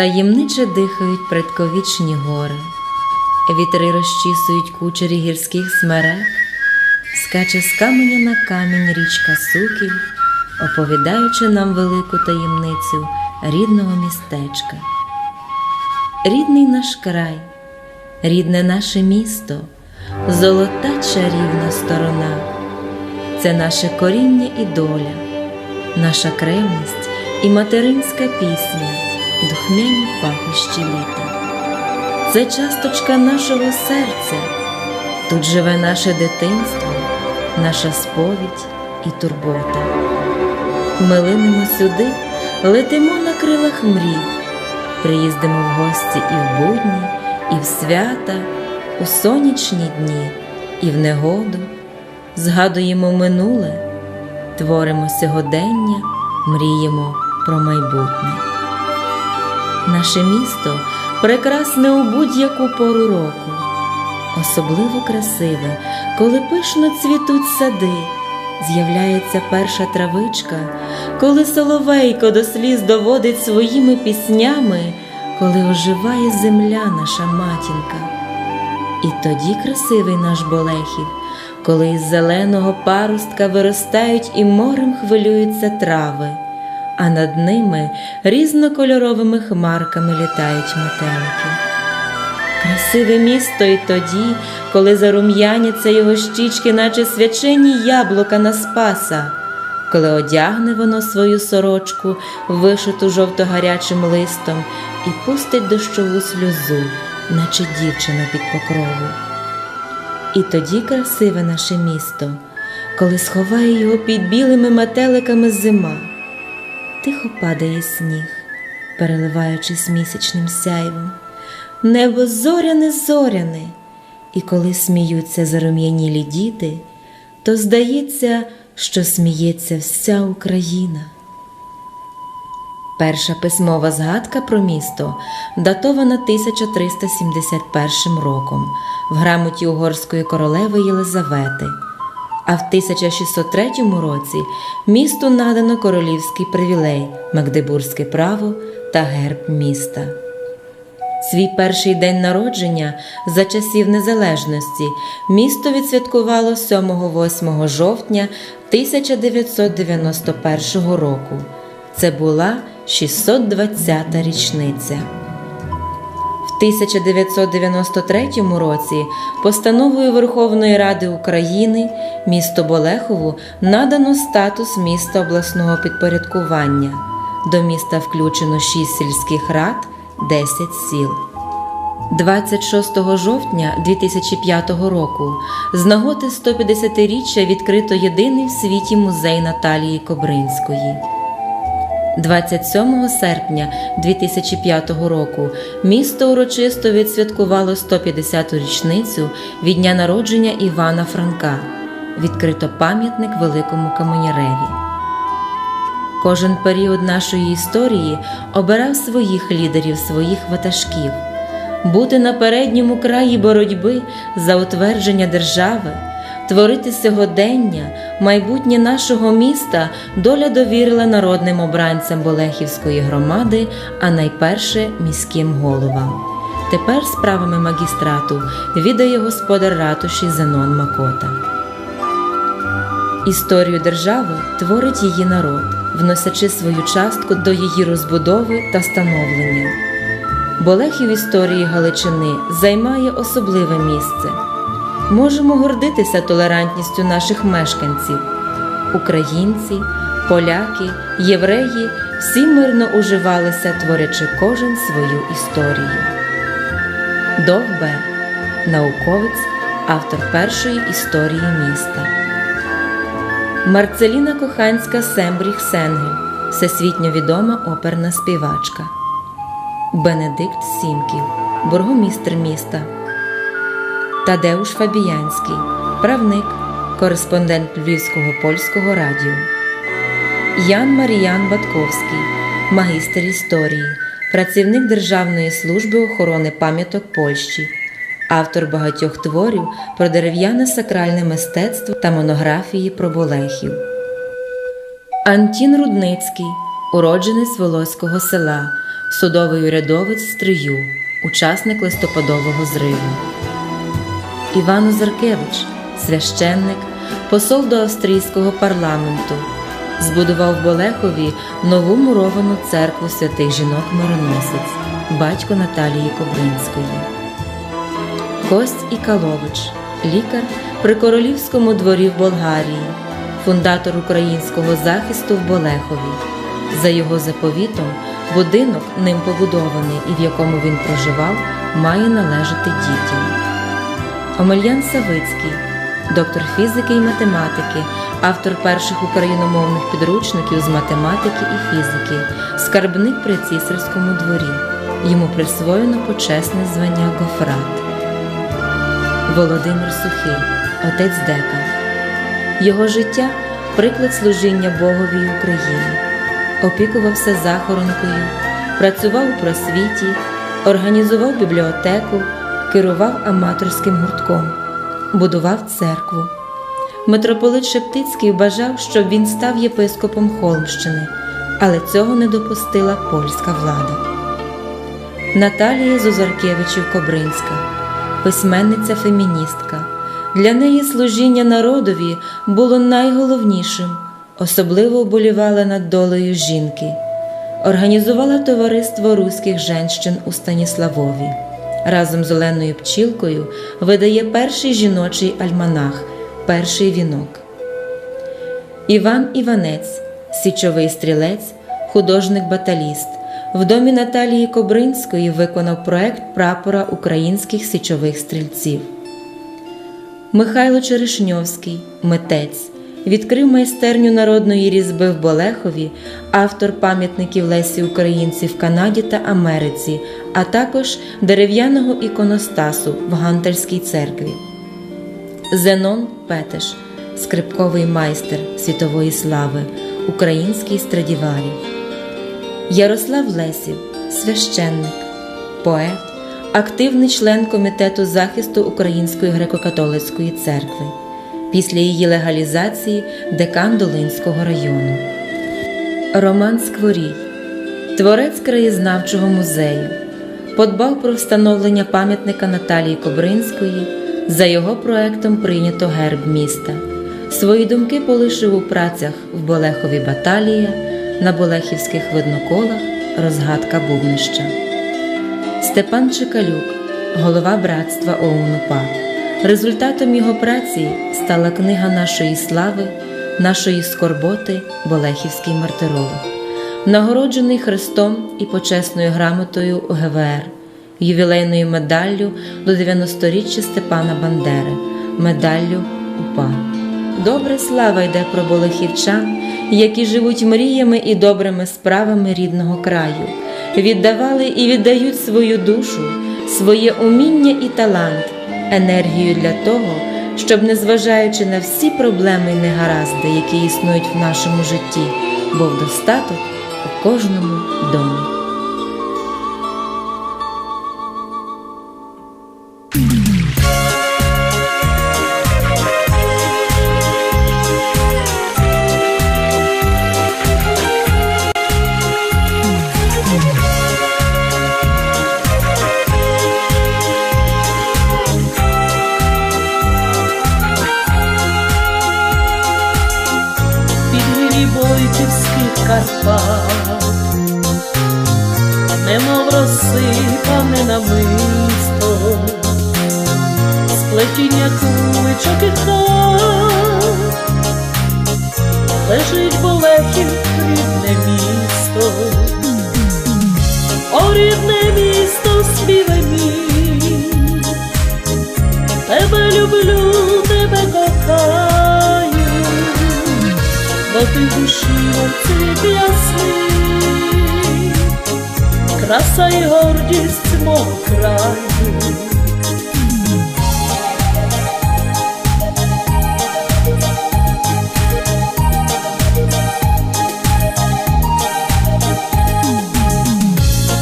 Таємниче дихають предковічні гори, вітри розчісують кучері гірських смерек, скаче з каменя на камінь річка суків, оповідаючи нам велику таємницю рідного містечка. Рідний наш край, рідне наше місто, золота чарівна сторона, це наше коріння і доля, наша кревність і материнська пісня, духмяні пахощі літа. Це часточка нашого серця, тут живе наше дитинство, наша сповідь і турбота. Ми линемо сюди, летимо на крилах мрій, приїздимо в гості і в будні, і в свята, у сонячні дні, і в негоду, згадуємо минуле, творимо сьогодення, мріємо про майбутнє. Наше місто прекрасне у будь-яку пору року, особливо красиве, коли пишно цвітуть сади, з'являється перша травичка, коли соловейко до сліз доводить своїми піснями, коли оживає земля наша матінка. І тоді красивий наш Болехів, коли із зеленого парустка виростають і морем хвилюються трави, а над ними різнокольоровими хмарками літають метелики. Красиве місто і тоді, коли зарум'яняться його щічки, наче свячені яблука на спаса, коли одягне воно свою сорочку, вишиту жовто-гарячим листом, і пустить дощову сльозу, наче дівчина під покрову. І тоді красиве наше місто, коли сховає його під білими метеликами зима, тихо падає сніг, переливаючись місячним сяйвом небо зоряне зоряне, і коли сміються зарум'янілі діти, то здається, що сміється вся Україна. Перша письмова згадка про місто датована 1371 роком в грамоті угорської королеви Єлизавети, а в 1603 році місту надано королівський привілей, Магдебурзьке право та герб міста. Свій перший день народження за часів незалежності місто відсвяткувало 7-8 жовтня 1991 року. Це була 620-та річниця. В 1993 році постановою Верховної Ради України місто Болехову надано статус міста обласного підпорядкування. До міста включено 6 сільських рад. 10 сіл. 26 жовтня 2005 року з нагоди 150-річчя відкрито єдиний в світі музей Наталії Кобринської. 27 серпня 2005 року місто урочисто відсвяткувало 150-ту річницю від дня народження Івана Франка. Відкрито пам'ятник Великому Каменяреві. Кожен період нашої історії обирав своїх лідерів, своїх ватажків, бути на передньому краї боротьби за утвердження держави, творити сьогодення, майбутнє нашого міста доля довірила народним обранцям Болехівської громади, а найперше міським головам. Тепер справами магістрату відає господар ратуші Зенон Макота. Історію держави творить її народ вносячи свою частку до її розбудови та становлення. Болехів історії Галичини займає особливе місце. Можемо гордитися толерантністю наших мешканців. Українці, поляки, євреї всі мирно уживалися, творячи кожен свою історію. Довбе науковець, автор першої історії міста. Марцеліна Коханська Сембріг Сенгель, всесвітньо відома оперна співачка. Бенедикт Сімків, бургомістр міста. Тадеуш Фабіянський, правник, кореспондент Львівського польського радіо. Ян Маріян Батковський, магістр історії, працівник Державної служби охорони пам'яток Польщі автор багатьох творів про дерев'яне сакральне мистецтво та монографії про Болехів. Антін Рудницький, уродженець Волоського села, судовий урядовець Стрию, учасник листопадового зриву. Іван Озаркевич, священник, посол до австрійського парламенту, збудував в Болехові нову муровану церкву святих жінок Мироносець, батько Наталії Кобринської. Кость Ікалович, лікар при королівському дворі в Болгарії, фундатор українського захисту в Болехові. За його заповітом, будинок, ним побудований і в якому він проживав, має належати дітям. Омельян Савицький, доктор фізики і математики, автор перших україномовних підручників з математики і фізики, скарбник при цісарському дворі. Йому присвоєно почесне звання Гофрат. Володимир Сухий, отець Дека. Його життя приклад служіння Богові й Україні. Опікувався захоронкою, працював у просвіті, організував бібліотеку, керував аматорським гуртком, будував церкву. Митрополит Шептицький бажав, щоб він став єпископом Холмщини, але цього не допустила польська влада. Наталія Зозаркевичів Кобринська, письменниця феміністка. Для неї служіння народові було найголовнішим, особливо вболівала над долею жінки. Організувала товариство руських женщин у Станіславові. Разом з Оленою Пчілкою видає перший жіночий альманах Перший вінок. Іван Іванець, січовий стрілець, художник-баталіст. В домі Наталії Кобринської виконав проект прапора українських січових стрільців. Михайло Черешньовський, митець, відкрив майстерню народної різьби в Болехові, автор пам'ятників Лесі Українці в Канаді та Америці, а також дерев'яного іконостасу в Гантельській церкві. Зенон Петеш, скрипковий майстер світової слави, український страдіварій. Ярослав Лесів, священник, поет, активний член Комітету захисту Української греко-католицької церкви. Після її легалізації декан Долинського району. Роман Скворій, творець краєзнавчого музею, подбав про встановлення пам'ятника Наталії Кобринської. За його проектом прийнято герб міста. Свої думки полишив у працях в Болехові Баталія, на Болехівських видноколах, розгадка Бубнища. Степан Чекалюк, голова братства ОУН-УПА. Результатом його праці стала книга нашої слави, нашої скорботи, Болехівський мартиролог, нагороджений Христом і почесною грамотою ГВР, ювілейною медаллю до 90-річчя Степана Бандери, медаллю УПА. Добре слава йде про болехівчан, які живуть мріями і добрими справами рідного краю, віддавали і віддають свою душу, своє уміння і талант, енергію для того, щоб, незважаючи на всі проблеми і негаразди, які існують в нашому житті, був достаток у кожному домі. Сплетіння куличок і хат, лежить болехів рідне місто, о рідне місто співе мій, тебе люблю, тебе кохаю. Бо ти в душі оцит ясний, краса і гордість мого краю.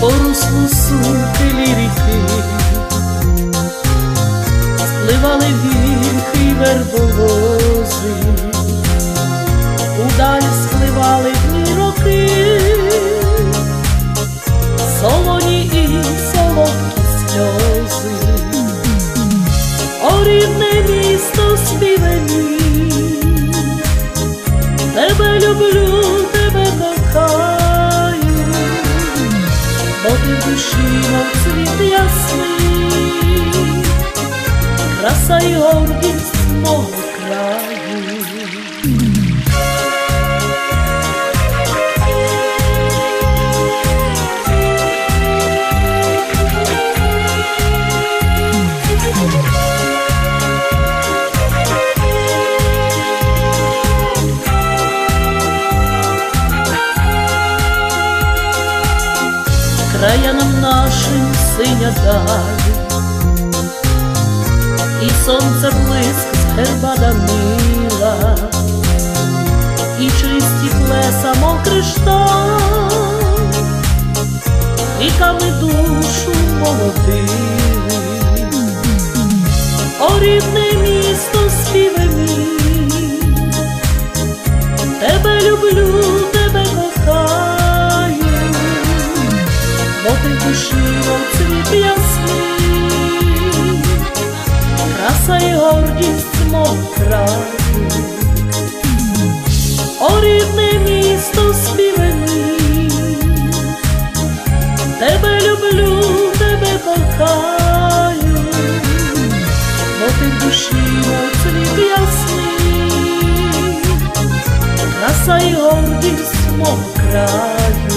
По руслу душі, мов цвіт ясний, краса й гордість мого краянам нашим синя даль, і сонце блиск з герба Данила, і чисті плеса, мов кришталь, віками душу молодили, о рідне бо ти в душі мов цвіт ясний, краса і гордість мов краю. О, рідне місто співані, тебе люблю, тебе кохаю, бо ти в душі мов цвіт ясний, краса і гордість мов краю.